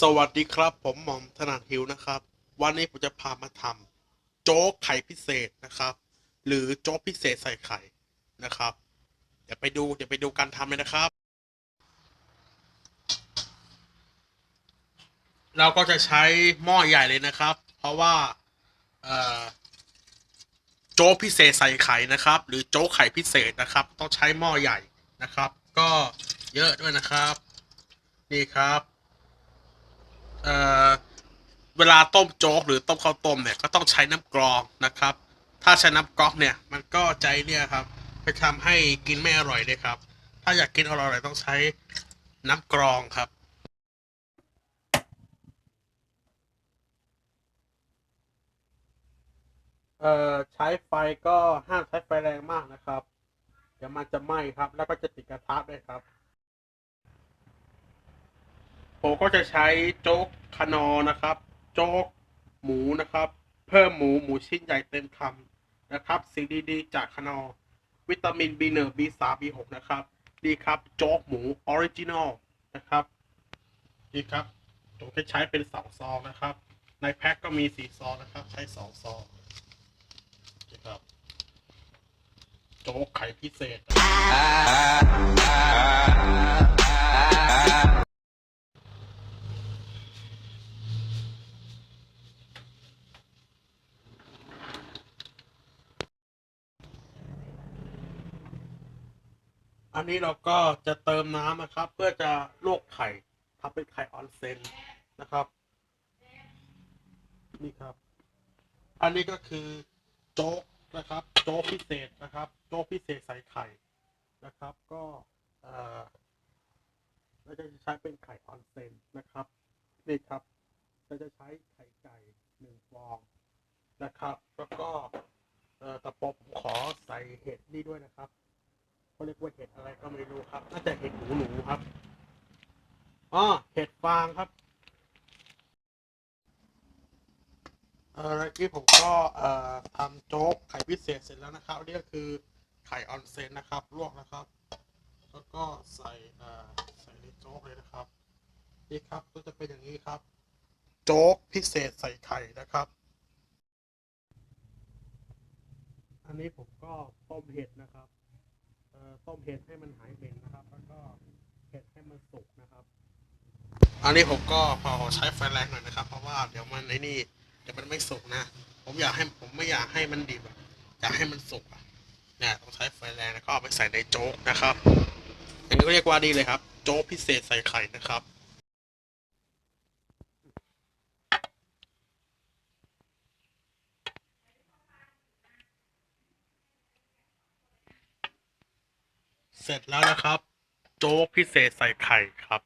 สวัสดีครับผมหม่อมถนัดหิวนะครับ วันนี้ผมจะพามาทำโจ๊กไข่พิเศษนะครับ หรือโจ๊กพิเศษใส่ไข่นะครับเดี๋ยวไปดูเดี๋ยวไปดูการทำเลยนะครับ เราก็จะใช้หม้อใหญ่เลยนะครับ เพราะว่าโจ๊กพิเศษใส่ไข่นะครับ หรือโจ๊กไข่พิเศษนะครับ ต้องใช้หม้อใหญ่นะครับ ก็เยอะด้วยนะครับ นี่ครับ เอ่อเวลาต้มโจ๊กหรือต้มข้าวต้มเนี่ยก็ต้องใช้น้ำกรองนะครับ ถ้าใช้น้ำก๊อกเนี่ยมันก็ใจเนี่ยครับไปทำให้กินไม่อร่อยเลยครับ ถ้าอยากกินอร่อยๆต้องใช้น้ำกรองครับเอ่อใช้ไฟก็ห้ามใช้ไฟแรงมากนะครับ เดี๋ยวมันจะไหม้ครับ แล้วก็จะติดกระทะด้วยครับ ผมก็จะใช้โจ๊กคานอนะครับ โจ๊กหมูนะครับ เพิ่มหมูหมูชิ้นใหญ่เต็มคำนะครับสิ่งดีๆ จากคานอวิตามิน B1 B3 B6 นะครับ ดีครับ โจ๊กหมูออริจินอลนะครับดีครับผมจะใช้เป็นสองซองนะครับ ในแพ็คก็มีสี่ซองนะครับ ใช้สองซองนี่ครับ โจ๊กไข่พิเศษ อันนี้เราก็จะเติมน้ำนะครับ เพื่อจะลวกไข่ทำเป็นไข่ออนเซนนะครับ นี่ครับ อันนี้ก็คือโจ๊กนะครับ โจ๊กพิเศษนะครับ โจ๊กพิเศษใส่ไข่นะครับ ก็เราจะใช้เป็นไข่ออนเซนนะครับนี่ครับเราจะใช้ไข่ไก่หนึ่งฟองนะครับ แล้วก็ตะปบขอใส่เห็ดนี่ด้วยนะครับ เขาเรียกว่าเห็ดอะไรก็ไม่รู้ครับน่าจะเห็ดหนูหนูครับอ๋อเห็ดฟางครับเออเมื่อกี้ผมก็เอ่อทำโจ๊กไข่พิเศษเสร็จแล้วนะครับนี่ก็คือไข่ออนเซนนะครับลวกนะครับ แล้วก็ใส่เอ่อใส่ในโจ๊กเลยนะครับนี่ครับก็จะเป็นอย่างนี้ครับ โจ๊กพิเศษใส่ไข่นะครับ อันนี้ผมก็ต้มเห็ดนะครับ ต้มเห็ดให้มันหายเหม็นนะครับ แล้วก็เห็ดให้มันสุกนะครับ อันนี้ผมก็พอใช้ไฟแรงหน่อยนะครับ เพราะว่าเดี๋ยวมันไอ้นี่เดี๋ยวมันไม่สุกนะ ผมอยากให้ผมไม่อยากให้มันดิบอยากให้มันสุกอะเนี่ยต้องใช้ไฟแรงแล้วก็เอาไปใส่ในโจ๊กนะครับ อันนี้ก็เรียกว่าดีเลยครับ โจ๊กพิเศษใส่ไข่นะครับ เสร็จแล้วนะครับ โจ๊กพิเศษใส่ไข่ครับ